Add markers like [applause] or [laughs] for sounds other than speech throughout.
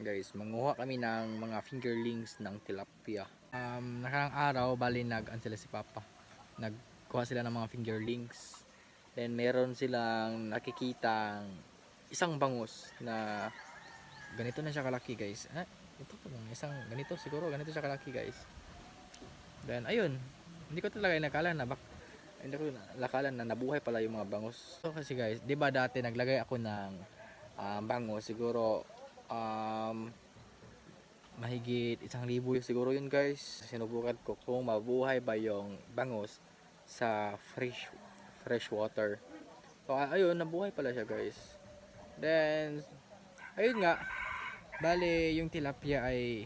guys, manguha kami ng mga fingerlings ng tilapia. Um, nakarang araw, bali nag sila si Papa. Nagkuha sila ng mga fingerlings. Then meron silang nakikitang isang bangus na ganito na siya kalaki guys. Ah, ito po isang ganito siguro, ganito siya kalaki guys. Then ayun, hindi ko talaga inakala na bak hindi ko nakala na nabuhay pala yung mga bangus. So kasi guys, 'di ba dati naglagay ako ng um, bangus siguro um, mahigit isang libo siguro yun guys. Sinubukan ko kung mabuhay ba yung bangus sa fresh fresh water. So a- ayun, nabuhay pala siya guys. Then ayun nga, bale yung tilapia ay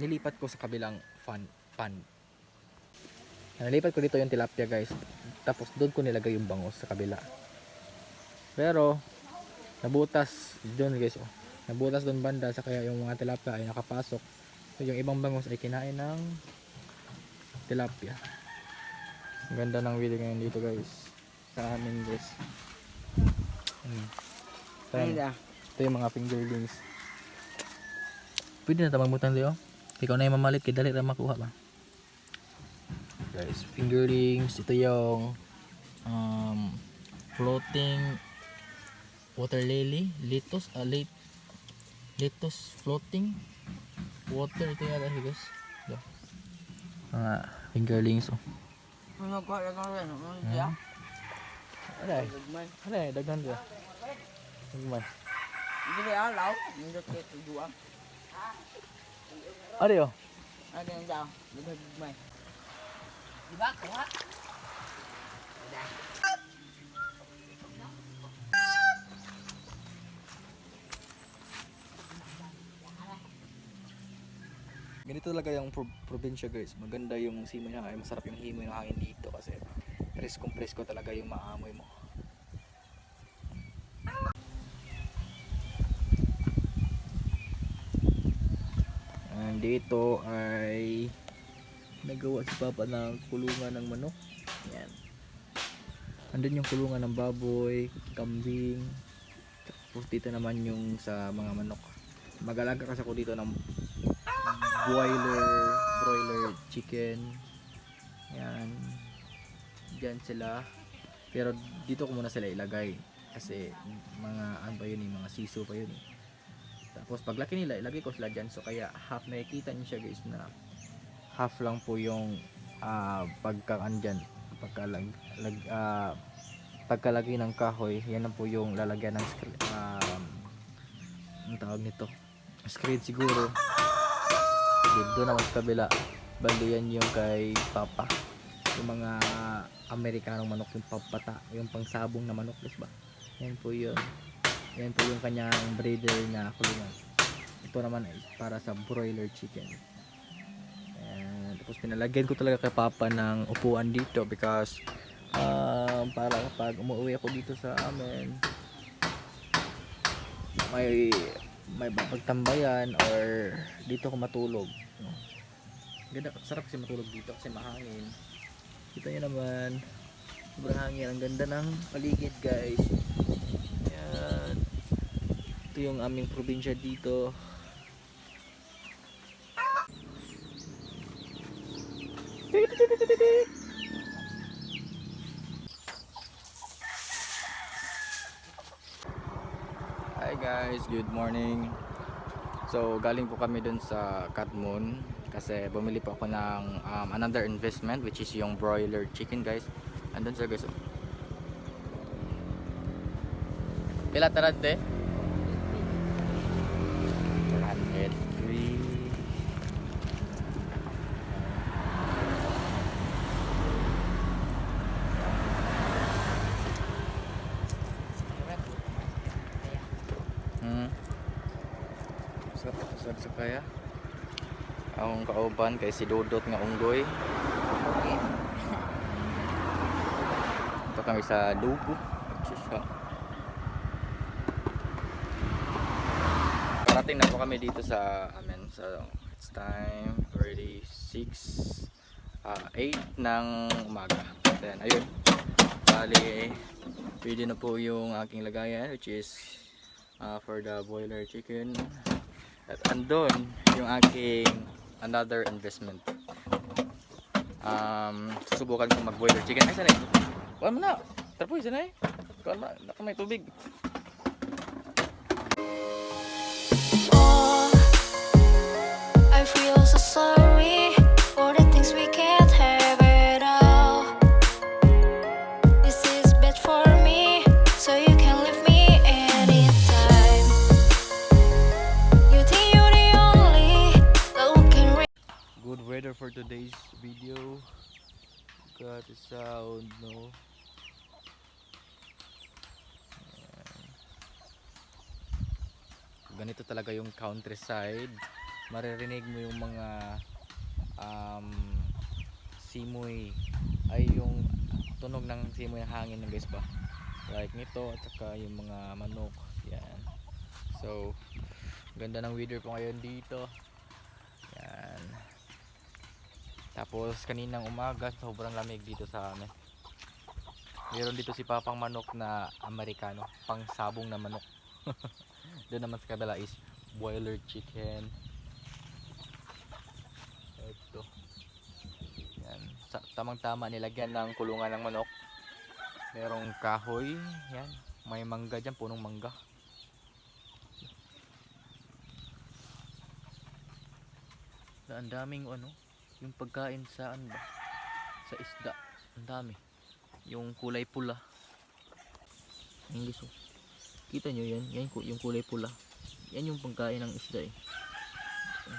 nilipat ko sa kabilang fan pan. Nalipat ko dito yung tilapia guys. Tapos doon ko nilagay yung bangus sa kabila. Pero nabutas doon guys. Oh. Nabutas doon banda sa kaya yung mga tilapia ay nakapasok. So yung ibang bangus ay kinain ng tilapia. Ang ganda ng video ngayon dito guys. Sa amin guys. Hmm. Ayan. Ay, Ito yung mga fingerlings. Pwede na tamang butang Leo. Ikaw na yung mamalit kay dali ra makuha ba. Guys, fingerlings. Ito yung um, floating water lily. Litos. Uh, lit, litos floating water. Ito yata siya guys. Ito. Mga fingerlings. Oh. Magkuha lang ako rin. Ano siya? Ano? Dagmay. Ano ay? Daghan siya. Dagman. Hindi kaya alaw. Nindot kayo tujuan. Ano yun? Ano yung daw? Dagmay. Di ba? Kuha. Ganito talaga yung pro- probinsya guys. Maganda yung simoy ng hangin. Masarap yung himoy ng hangin dito kasi preskong presko talaga yung maamoy mo. And dito ay nagawa si Papa ng kulungan ng manok. Yan. Andun yung kulungan ng baboy, kambing. Tapos dito naman yung sa mga manok. Mag-alaga kasi ako dito ng boiler, broiler chicken. Yan. Diyan sila. Pero dito ko muna sila ilagay. Kasi mga ano pa yun, eh, mga siso pa yun. eh. Tapos paglaki nila, ilagay ko sila dyan. So kaya half nakikita niyo siya guys na half lang po yung ah pagkaan dyan. Pagkalag, lag, ah, pagkalagay ng kahoy, yan lang po yung lalagyan ng screen. Um, ang tawag nito? Screen siguro. Dito naman sa kabila. Bali yung kay Papa. Yung mga Amerikanong manok yung papata. Yung pangsabong na manok, guys ba? Yan po yun. Yan po yung kanyang breeder na kulungan. Ito naman ay para sa broiler chicken. And, tapos pinalagyan ko talaga kay Papa ng upuan dito because um, para kapag umuwi ako dito sa amin may may pagtambayan or dito ako matulog no? ganda sarap kasi matulog dito kasi mahangin. Kita nyo naman sobrang hangin. Ang ganda ng paligid guys. Yan ito yung aming probinsya dito. Hi guys, good morning. So galing po kami dun sa Katmon kasi bumili po ako ng um, another investment which is yung broiler chicken guys. Andun sir guys. Pila tarante? 403 Hmm. Sa sa sa kaya. Akong kauban kay si Dudot nga unggoy. Ito kami sa Dugo. Parating na po kami dito sa amin. So, it's time already 6 ah 8 ng umaga. Then ayun. Bali, pwede na po yung aking lagayan which is ah, for the boiler chicken. At andun yung aking another investment. Um, susubukan kong mag-boiler chicken. Ay, sanay. Kuhan mo na. Tara po, sanay. Kuhan mo na. Naka may tubig. Weather for today's video. Got the sound, no? Ganito talaga yung countryside. Maririnig mo yung mga um, simoy ay yung tunog ng simoy ng hangin ng guys ba like nito at saka yung mga manok yan so ganda ng weather po ngayon dito yan tapos kaninang umaga sobrang lamig dito sa amin. Meron dito si Papang Manok na Amerikano, pang sabong na manok. [laughs] Doon naman sa kabila is boiler chicken. Ito. Yan. Sa, tamang-tama nilagyan ng kulungan ng manok. Merong kahoy. Yan. May mangga dyan, punong mangga. Ang daming ano, yung pagkain sa ano ba? Sa isda. Ang dami. Yung kulay pula. Yung gusto. Kita nyo yan? Yan yung kulay pula. Yan yung pagkain ng isda eh.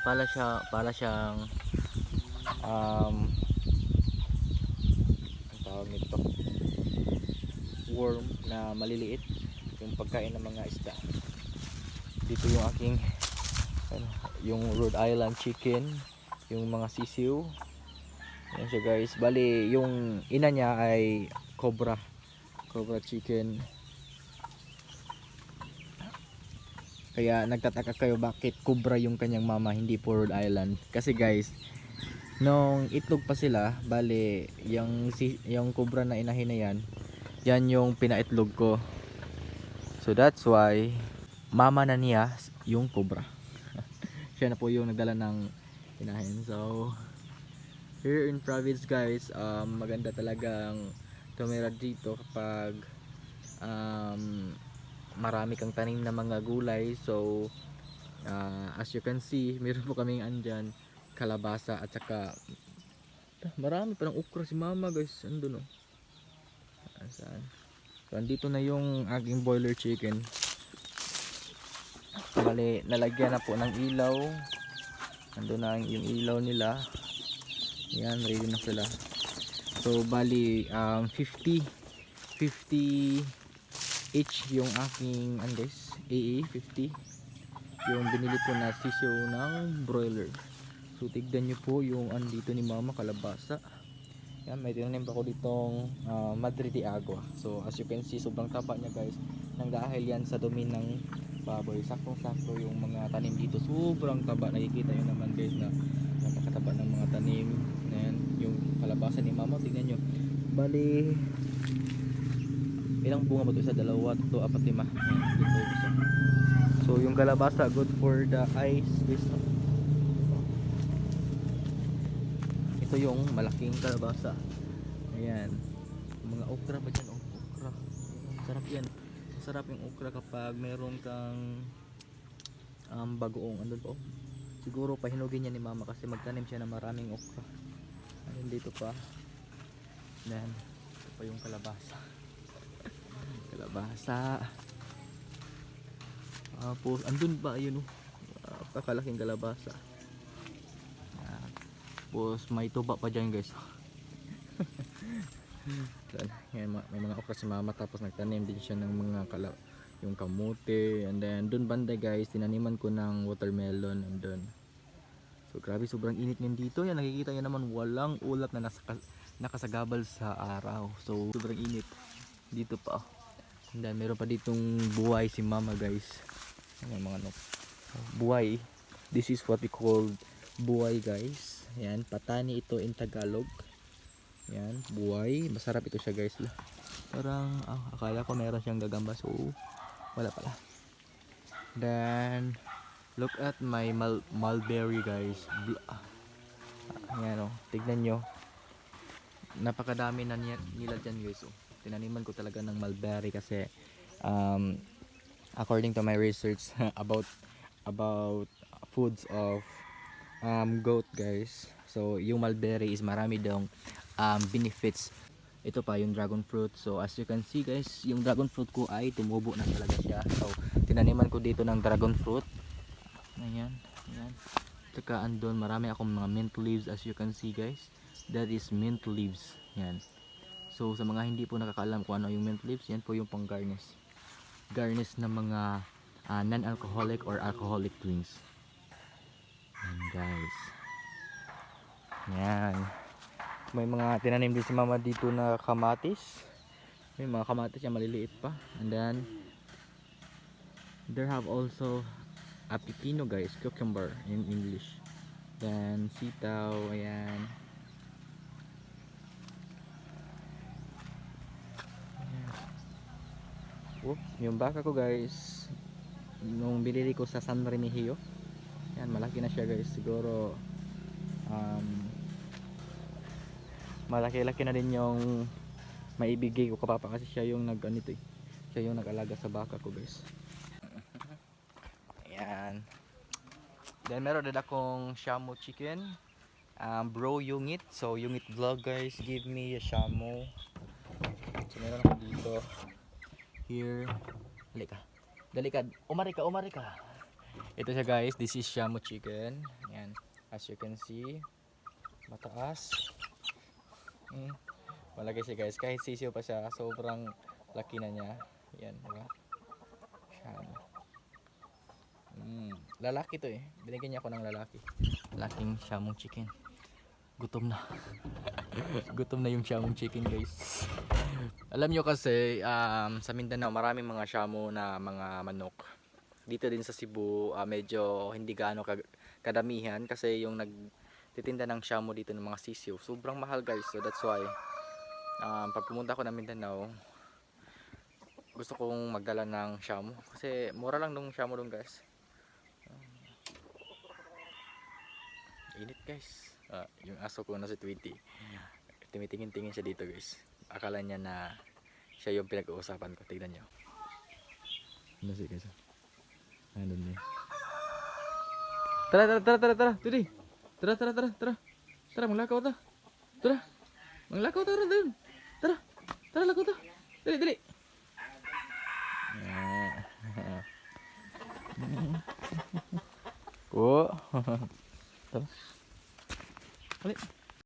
Pala siya, pala siyang um ang tawag nito worm na maliliit yung pagkain ng mga isda dito yung aking ano, yung Rhode Island chicken yung mga sisiw. Yan siya guys. Bali yung ina niya ay cobra. Cobra chicken. Kaya nagtataka kayo bakit cobra yung kanyang mama hindi po Rhode Island. Kasi guys nung itlog pa sila bali yung yung cobra na inahin na yan yan yung pinaitlog ko. So that's why mama na niya yung cobra. [laughs] Siya na po yung nagdala ng inahin so here in province guys um, maganda talagang tumira dito kapag um, marami kang tanim na mga gulay. So uh, as you can see [laughs] meron po kaming andyan kalabasa at saka marami pa ng okra si mama guys. Andun oh Ah, saan so andito na yung aking boiler chicken. Bali nalagyan na po ng ilaw andun na yung ilaw nila. Yan ready na sila. So bali um, 50 50 each yung aking ano guys AA 50 yung binili ko na sisyo ng broiler. So tignan nyo po yung andito ni mama kalabasa. Yan may tinanim pa ko ditong ah, Madre de Agua. So as you can see sobrang taba niya guys. Nang dahil yan sa dumi ng baboy saktong sakto yung mga tanim dito. Sobrang taba. Nakikita nyo naman guys na napakataba ng mga tanim. Na yan yung kalabasa ni mama. Tignan nyo. Bali ilang bunga ba ito? Isa dalawa tatlo apat lima. So yung kalabasa good for the eyes no? ito yung malaking kalabasa. Ayan. Mga okra pa dyan? Oh, okra. Sarap yan masarap yung okra kapag meron kang um, bagoong andun po siguro pahinugin niya ni mama kasi magtanim siya ng maraming okra. Ayun dito pa. Then ito pa yung kalabasa. [laughs] Kalabasa. Tapos andun pa ayun oh. Napakalaking kalabasa. Yan. tapos may tuba pa dyan guys Yan, yan, ma- may mga okra si mama tapos nagtanim din siya ng mga kala yung kamote and then dun banda guys tinaniman ko ng watermelon and dun. So grabe sobrang init ngayon dito. Yan nakikita nyo naman walang ulap na nasa, nakasagabal sa araw. So sobrang init. Dito pa. And then meron pa ditong buhay si mama guys. Yan mga ano. Buhay. This is what we call buhay guys. Yan patani ito in Tagalog yan buhay masarap ito siya guys parang ah, akala ko meron siyang gagamba so wala pala Then, look at my mal mulberry guys. Bl- Ayan o, tignan nyo. Napakadami na nila dyan guys. Oh. Tinaniman ko talaga ng mulberry kasi um, according to my research [laughs] about about foods of um, goat guys. So yung mulberry is marami daw um, benefits. Ito pa yung dragon fruit. So as you can see guys, yung dragon fruit ko ay tumubo na talaga siya. So tinaniman ko dito ng dragon fruit. Ayan, ayan. Tsaka andun marami akong mga mint leaves as you can see guys. That is mint leaves. Yan. So sa mga hindi po nakakaalam kung ano yung mint leaves, yan po yung pang garnish. Garnish ng mga ah, non-alcoholic or alcoholic drinks. Yan guys. Yan. May mga tinanim din si mama dito na kamatis. May mga kamatis yan maliliit pa. And then there have also a pepino guys, cucumber in English. Then sitaw. Ayan. Oh, yung baka ko guys, nung binili ko sa San Remigio, yan, malaki na siya guys. Siguro, um, malaki-laki na din yung maibigay ko kapapa kasi siya yung nag anito eh. Siya yung nag-alaga sa baka ko guys. [laughs] Ayan. Then meron din akong shamu chicken. Um, bro Yungit. So Yungit vlog guys, give me a shamu. So meron ako dito. Here. Dali ka. Dali ka. Umari ka, umari ka. Ito siya guys, this is shamu chicken. Ayan. As you can see, mataas. Mm. Malaki siya guys. Kahit sisiyo pa siya, sobrang laki na niya. Yan, diba? Shamu. Mm, lalaki to eh. Binigyan niya ako ng lalaki. Laking shamong chicken. Gutom na. [laughs] Gutom na yung shamong chicken guys. Alam nyo kasi um, sa Mindanao maraming mga shamo na mga manok. Dito din sa Cebu ah, medyo hindi gaano kadamihan kasi yung nagtitinda ng shamo dito ng mga sisiyo. Sobrang mahal guys. So that's why um, pag pumunta ako ng Mindanao gusto kong magdala ng shamo kasi mura lang nung shamo doon guys. Init guys. Ah, yung aso ko na si Tweety tumitingin-tingin siya dito guys. Akala niya na siya yung pinag-uusapan ko. Tignan nyo ano siya guys? Ano niya tara tara tara tara tara. Tweety tara tara tara tara tara manglakaw ta tara manglakaw ta tara dun tara tara lakaw ta dali dali [laughs] Oh. Tara. Dali.